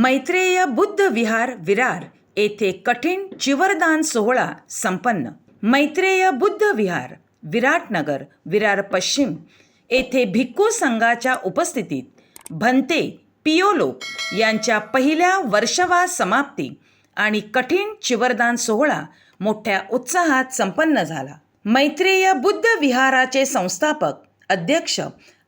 मैत्रेय बुद्ध विहार विरार येथे कठीण चिवरदान सोहळा संपन्न. मैत्रेय बुद्ध विहार विराटनगर विरार पश्चिम येथे भिक्खू संघाच्या उपस्थितीत भंते पियोलोक यांच्या पहिल्या वर्षवास समाप्ती आणि कठीण चिवरदान सोहळा मोठ्या उत्साहात संपन्न झाला. मैत्रेय बुद्ध विहाराचे संस्थापक अध्यक्ष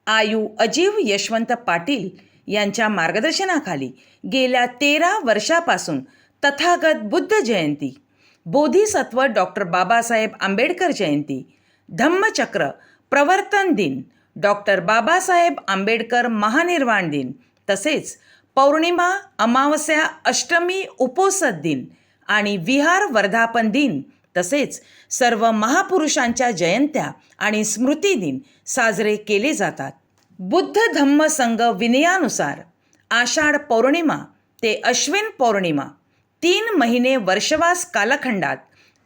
आयु अजीव यशवंत पाटील यांच्या मार्गदर्शनाखाली गेल्या तेरा वर्षापासून तथागत बुद्ध जयंती बोधिसत्व डॉक्टर बाबासाहेब आंबेडकर जयंती धम्मचक्र प्रवर्तन दिन डॉक्टर बाबासाहेब आंबेडकर महानिर्वाण दिन तसेच पौर्णिमा अमावस्या अष्टमी उपोसत दिन आणि विहार वर्धापन दिन तसेच सर्व महापुरुषांच्या जयंत्या आणि स्मृती दिन साजरे केले जातात. बुद्ध धम्म संघ विनयानुसार आषाढ पौर्णिमा ते अश्विन पौर्णिमा तीन महिने वर्षवास कालखंडात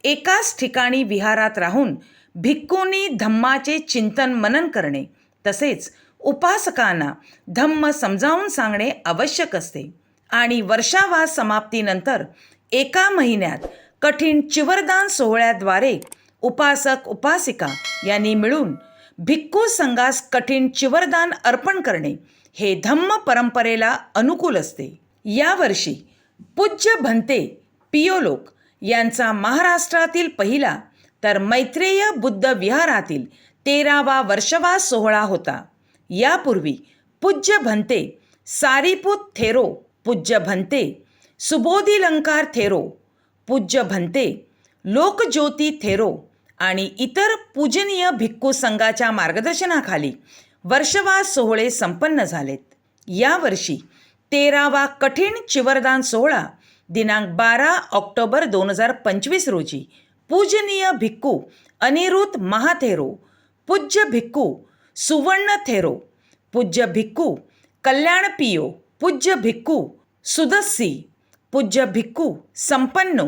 एकाच ठिकाणी विहारात राहून भिक्कूंनी धम्माचे चिंतन मनन करणे तसेच उपासकांना धम्म समजावून सांगणे आवश्यक असते. आणि वर्षावास समाप्तीनंतर एका महिन्यात कठीण चिवरदान सोहळ्याद्वारे उपासक उपासिका यांनी मिळून भिक्खू संघास कठीण चिवरदान अर्पण करणे हे धम्म परंपरेला अनुकूल असते. यावर्षी पूज्य भंते पियोलोक यांचा महाराष्ट्रातील पहिला तर मैत्रेय बुद्ध विहारातील तेरावा वर्षवास सोहळा होता. यापूर्वी पूज्य भंते सारीपूत थेरो पूज्य भंते सुबोधिलंकार थेरो पूज्य भंते लोकज्योती थेरो आणि इतर पूजनीय भिक्खू संघाच्या मार्गदर्शनाखाली वर्षवास सोहळे संपन्न झालेत. यावर्षी तेरावा कठीण चिवरदान सोहळा दिनांक बारा ऑक्टोबर दोन हजार पंचवीस रोजी पूजनीय भिक्खू अनिरुद्ध महाथेरो पूज्य भिक्खू सुवर्ण थेरो पूज्य भिक्खू कल्याण पियो पूज्य भिक्खू सुदस्सी पूज्य भिक्खू संपन्नो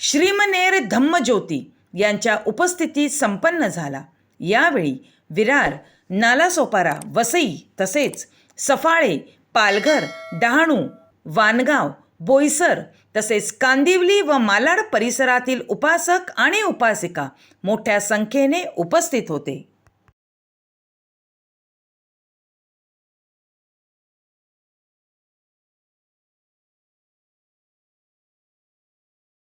श्रीमनेर धम्मज्योती यांच्या उपस्थितीत संपन्न झाला. यावेळी विरार नालासोपारा वसई तसेच सफाळे पालघर डहाणू वानगाव बोईसर तसेच कांदिवली व मालाड परिसरातील उपासक आणि उपासिका मोठ्या संख्येने उपस्थित होते.